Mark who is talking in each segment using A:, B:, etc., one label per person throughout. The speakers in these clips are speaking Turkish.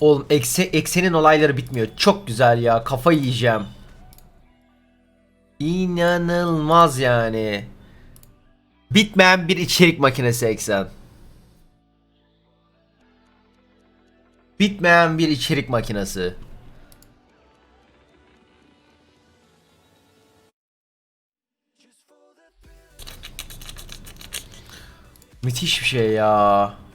A: Oğlum ekse, eksenin olayları bitmiyor. Çok güzel ya. Kafa yiyeceğim. İnanılmaz yani. Bitmeyen bir içerik makinesi eksen. Bitmeyen bir içerik makinesi. Müthiş bir şey ya.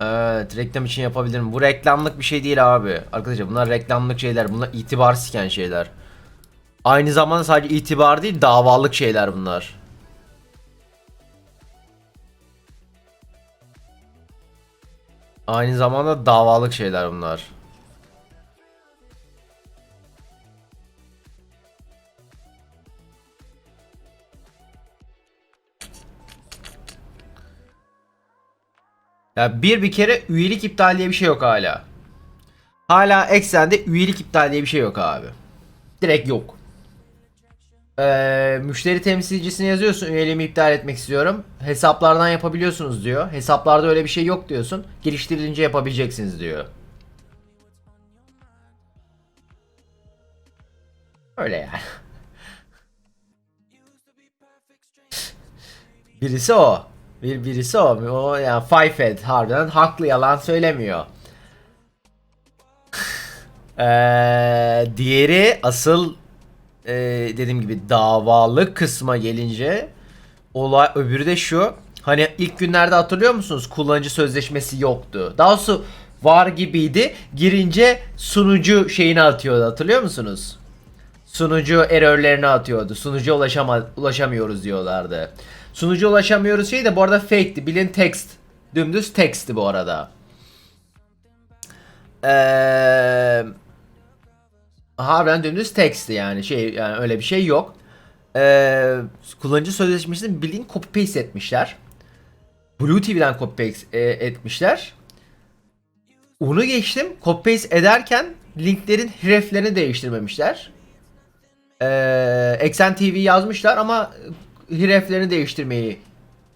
A: Evet reklam için yapabilirim. Bu reklamlık bir şey değil abi. Arkadaşlar bunlar reklamlık şeyler. Bunlar itibar siken şeyler. Aynı zamanda sadece itibar değil davalık şeyler bunlar. Aynı zamanda davalık şeyler bunlar. Ya bir bir kere üyelik iptal diye bir şey yok hala. Hala eksende üyelik iptal diye bir şey yok abi. Direkt yok. Ee, müşteri temsilcisine yazıyorsun üyeliğimi iptal etmek istiyorum. Hesaplardan yapabiliyorsunuz diyor. Hesaplarda öyle bir şey yok diyorsun. Geliştirilince yapabileceksiniz diyor. Öyle yani. Birisi o. Bir birisi o. O yani Fivehead harbiden haklı yalan söylemiyor. Ee, diğeri asıl e, dediğim gibi davalı kısma gelince olay öbürü de şu. Hani ilk günlerde hatırlıyor musunuz? Kullanıcı sözleşmesi yoktu. Daha doğrusu var gibiydi. Girince sunucu şeyini atıyordu hatırlıyor musunuz? Sunucu errorlerini atıyordu. Sunucuya ulaşama ulaşamıyoruz diyorlardı. Sunucu ulaşamıyoruz şey de bu arada fake'ti. Bilin text. Dümdüz text'ti bu arada. Eee harbiden dümdüz text'ti yani şey yani öyle bir şey yok. Eee kullanıcı sözleşmesini bildiğin copy paste etmişler. Blue TV'den copy paste e, etmişler. Onu geçtim. Copy paste ederken linklerin hreflerini değiştirmemişler. Ee, Exen TV yazmışlar ama hreflerini değiştirmeyi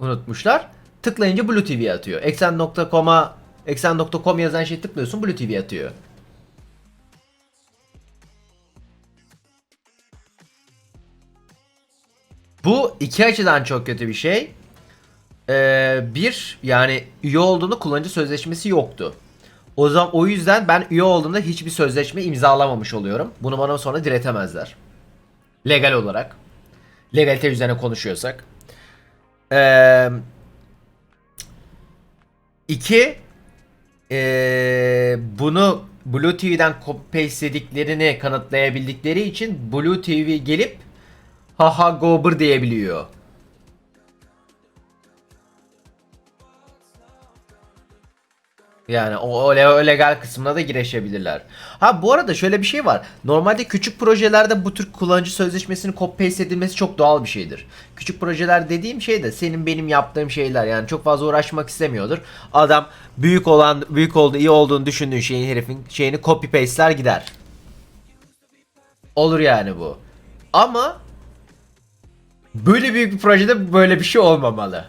A: unutmuşlar. Tıklayınca Blue TV atıyor. Exen.com'a Exen.com yazan şey tıklıyorsun Blue TV atıyor. Bu iki açıdan çok kötü bir şey. Ee, bir yani üye olduğunda kullanıcı sözleşmesi yoktu. O zaman o yüzden ben üye olduğumda hiçbir sözleşme imzalamamış oluyorum. Bunu bana sonra diretemezler. Legal olarak. Legalite üzerine konuşuyorsak. Ee, iki ee, bunu Blue TV'den copy pastediklerini kanıtlayabildikleri için Blue TV gelip haha gober diyebiliyor. Yani o, o, o legal kısmına da gireşebilirler. Ha bu arada şöyle bir şey var. Normalde küçük projelerde bu tür kullanıcı sözleşmesinin copy paste edilmesi çok doğal bir şeydir. Küçük projeler dediğim şey de senin benim yaptığım şeyler yani çok fazla uğraşmak istemiyordur. Adam büyük olan büyük oldu iyi olduğunu düşündüğün şeyin herifin şeyini copy paste'ler gider. Olur yani bu. Ama böyle büyük bir projede böyle bir şey olmamalı.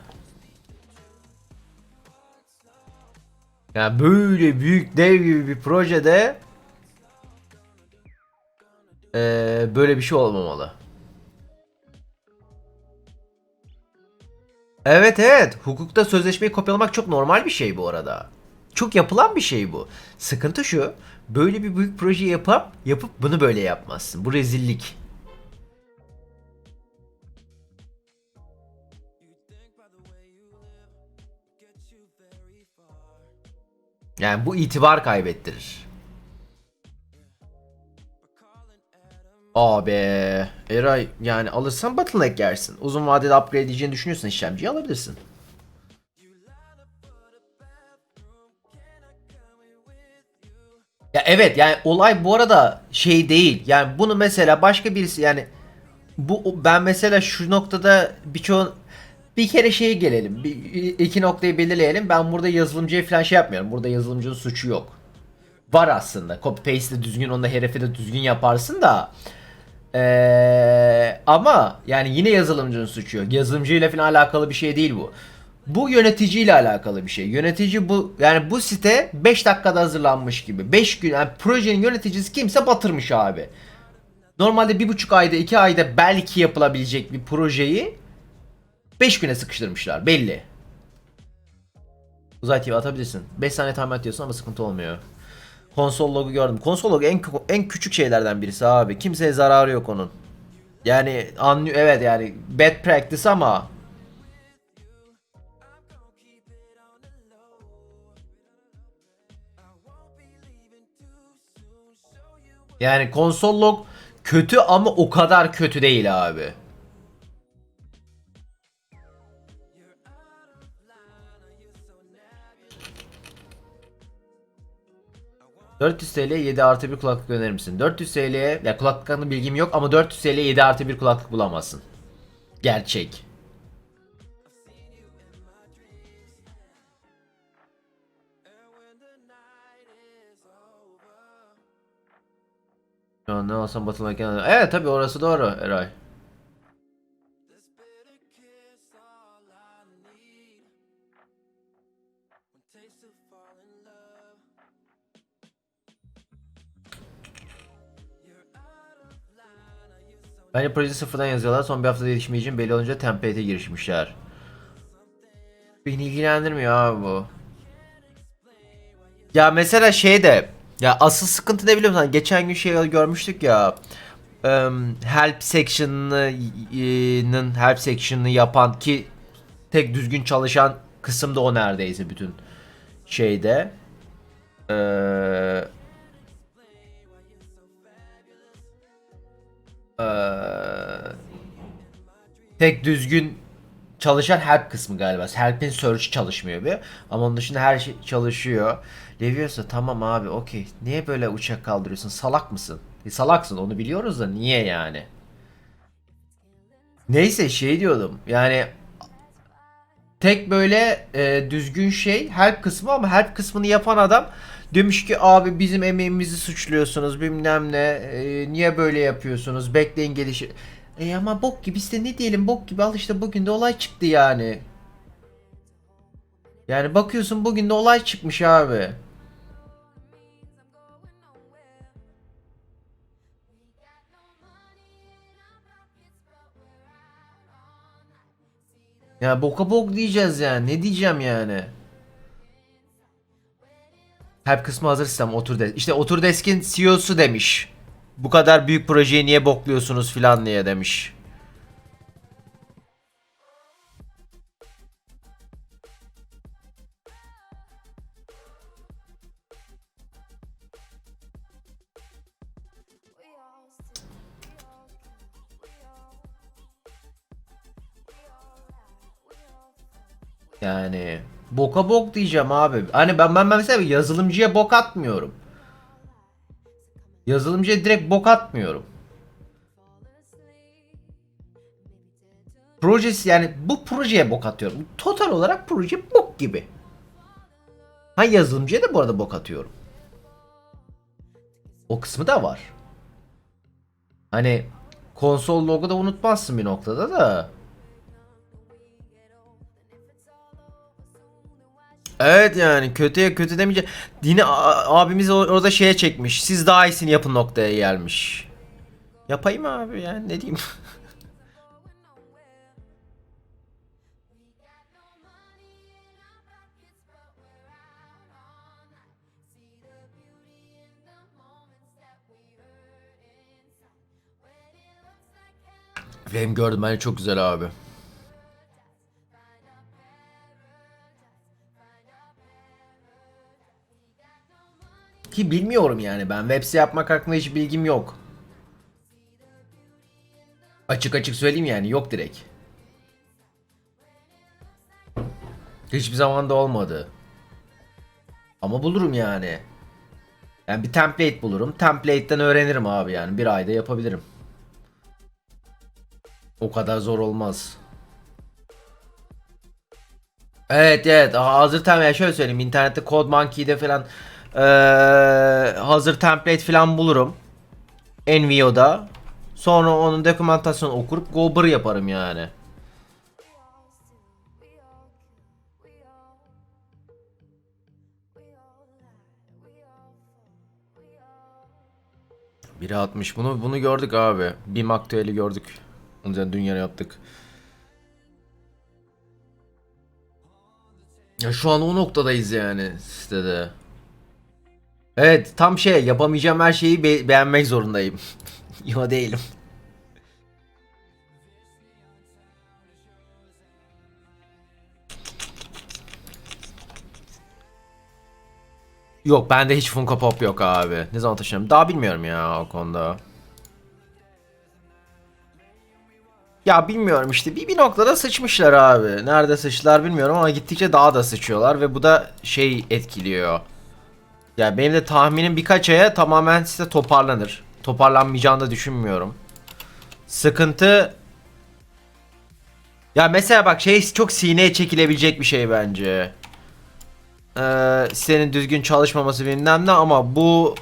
A: Yani böyle büyük dev gibi bir projede eee, böyle bir şey olmamalı. Evet evet hukukta sözleşmeyi kopyalamak çok normal bir şey bu arada. Çok yapılan bir şey bu. Sıkıntı şu böyle bir büyük proje yapıp yapıp bunu böyle yapmazsın. Bu rezillik. Yani bu itibar kaybettirir. Abi Eray yani alırsan bottleneck yersin. Uzun vadede upgrade edeceğini düşünüyorsan işlemciyi alabilirsin. Ya evet yani olay bu arada şey değil. Yani bunu mesela başka birisi yani bu ben mesela şu noktada birçoğun bir kere şeye gelelim. Bir, iki noktayı belirleyelim. Ben burada yazılımcıya falan şey yapmıyorum. Burada yazılımcının suçu yok. Var aslında. Copy paste de düzgün onda herefi de düzgün yaparsın da. Ee, ama yani yine yazılımcının suçu yok. Yazılımcıyla falan alakalı bir şey değil bu. Bu yöneticiyle alakalı bir şey. Yönetici bu yani bu site 5 dakikada hazırlanmış gibi. 5 gün yani projenin yöneticisi kimse batırmış abi. Normalde bir buçuk ayda iki ayda belki yapılabilecek bir projeyi 5 güne sıkıştırmışlar belli. Uzay TV atabilirsin. 5 saniye tahmin ediyorsun ama sıkıntı olmuyor. Konsol logo gördüm. Konsol logo en en küçük şeylerden birisi abi. Kimseye zararı yok onun. Yani anlıyor evet yani bad practice ama Yani konsol log kötü ama o kadar kötü değil abi. ...400 TL 7 artı bir kulaklık önerir misin? 400 TL'ye... Ya kulaklık hakkında bilgim yok ama 400 TL 7 artı bir kulaklık bulamazsın. Gerçek. An ne olsam batılmaken... Evet tabi orası doğru Eray. Bence proje sıfırdan yazıyorlar. Son bir haftada gelişme için belli olunca template'e girişmişler. Beni ilgilendirmiyor abi bu. Ya mesela şey de ya asıl sıkıntı ne biliyor musun? Hani Geçen gün şey görmüştük ya. em, help section'ının help section'ını yapan ki tek düzgün çalışan kısım da o neredeyse bütün şeyde. Eee tek düzgün çalışan help kısmı galiba. Help'in search çalışmıyor bir. Ama onun dışında her şey çalışıyor. Leviosa tamam abi okey. Niye böyle uçak kaldırıyorsun? Salak mısın? E, salaksın onu biliyoruz da niye yani? Neyse şey diyordum. Yani tek böyle e, düzgün şey help kısmı ama help kısmını yapan adam demiş ki abi bizim emeğimizi suçluyorsunuz bilmem ne e, niye böyle yapıyorsunuz bekleyin gelişi. E ama bok gibi işte ne diyelim bok gibi al işte bugün de olay çıktı yani. Yani bakıyorsun bugün de olay çıkmış abi. Ya boka bok diyeceğiz yani. Ne diyeceğim yani? Help kısmı hazır sistem Oturdesk. İşte Oturdesk'in CEO'su demiş. Bu kadar büyük projeyi niye bokluyorsunuz filan diye demiş. Yani boka bok diyeceğim abi. Hani ben ben mesela yazılımcıya bok atmıyorum. Yazılımcıya direkt bok atmıyorum. Projesi yani bu projeye bok atıyorum. Total olarak proje bok gibi. Ha yazılımcıya da bu arada bok atıyorum. O kısmı da var. Hani konsol logo da unutmazsın bir noktada da. Evet yani kötüye kötü demeyince yine abimiz orada şeye çekmiş. Siz daha iyisini yapın noktaya gelmiş. Yapayım abi yani ne diyeyim. Film gördüm bence çok güzel abi. Ki bilmiyorum yani ben web site yapmak hakkında hiç bilgim yok. Açık açık söyleyeyim yani yok direkt. Hiçbir zaman da olmadı. Ama bulurum yani. Yani bir template bulurum. Template'ten öğrenirim abi yani. Bir ayda yapabilirim. O kadar zor olmaz. Evet evet hazır template şöyle söyleyeyim internette Code Monkey'de falan ee, hazır template falan bulurum. Envio'da. Sonra onun dokumentasyonunu okurup Gober yaparım yani. Biri atmış. Bunu bunu gördük abi. BIM aktüeli gördük. Onun üzerine dünyaya yaptık. Ya şu an o noktadayız yani sitede. Evet tam şey yapamayacağım her şeyi be- beğenmek zorundayım. Yo değilim. Yok bende hiç Funko Pop yok abi. Ne zaman taşıyacağım? Daha bilmiyorum ya o konuda. Ya bilmiyorum işte bir, bir noktada sıçmışlar abi. Nerede sıçtılar bilmiyorum ama gittikçe daha da sıçıyorlar ve bu da şey etkiliyor. Ya benim de tahminim birkaç aya tamamen size toparlanır. Toparlanmayacağını da düşünmüyorum. Sıkıntı ya mesela bak şey çok sineye çekilebilecek bir şey bence. Ee, sitenin düzgün çalışmaması bilmem ne ama bu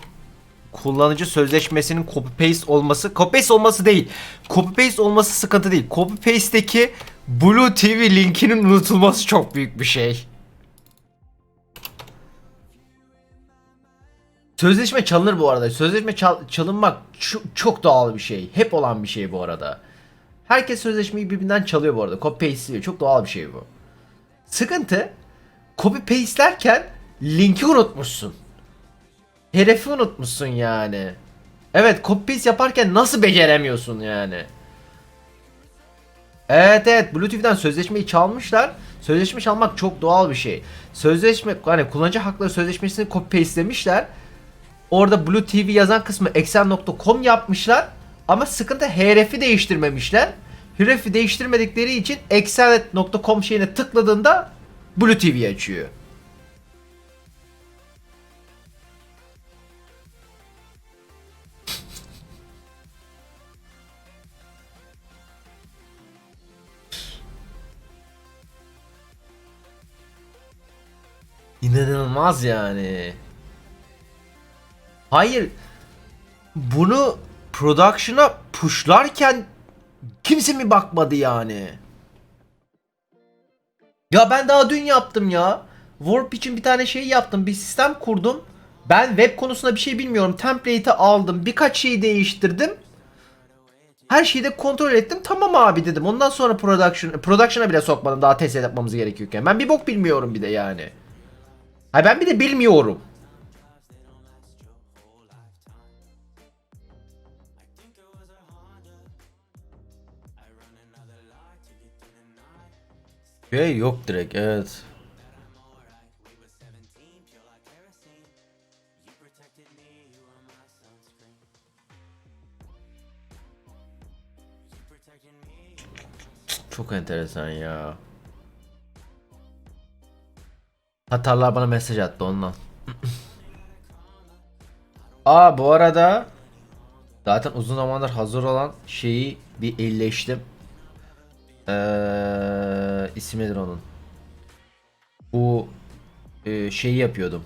A: kullanıcı sözleşmesinin copy paste olması copy paste olması değil. Copy paste olması sıkıntı değil. Copy paste'teki Blue TV linkinin unutulması çok büyük bir şey. Sözleşme çalınır bu arada. Sözleşme çal- çalınmak çok, doğal bir şey. Hep olan bir şey bu arada. Herkes sözleşmeyi birbirinden çalıyor bu arada. Copy paste Çok doğal bir şey bu. Sıkıntı copy paste'lerken linki unutmuşsun. Hedefi unutmuşsun yani. Evet copy paste yaparken nasıl beceremiyorsun yani? Evet evet Bluetooth'dan sözleşmeyi çalmışlar. Sözleşme çalmak çok doğal bir şey. Sözleşme hani kullanıcı hakları sözleşmesini copy pastelemişler. Orada Blue TV yazan kısmı exen.com yapmışlar. Ama sıkıntı href'i değiştirmemişler. Href'i değiştirmedikleri için exen.com şeyine tıkladığında Blue TV açıyor. İnanılmaz yani. Hayır. Bunu production'a pushlarken kimse mi bakmadı yani? Ya ben daha dün yaptım ya. Warp için bir tane şey yaptım. Bir sistem kurdum. Ben web konusunda bir şey bilmiyorum. Template'i aldım. Birkaç şeyi değiştirdim. Her şeyi de kontrol ettim. Tamam abi dedim. Ondan sonra production production'a bile sokmadım. Daha test yapmamız gerekiyorken. Ben bir bok bilmiyorum bir de yani. Ha ben bir de bilmiyorum. Şey yok direkt evet. Çok enteresan ya. Hatarlar bana mesaj attı ondan. Aa bu arada zaten uzun zamandır hazır olan şeyi bir elleştim. Ee, ismi nedir onun? Bu e, şeyi yapıyordum.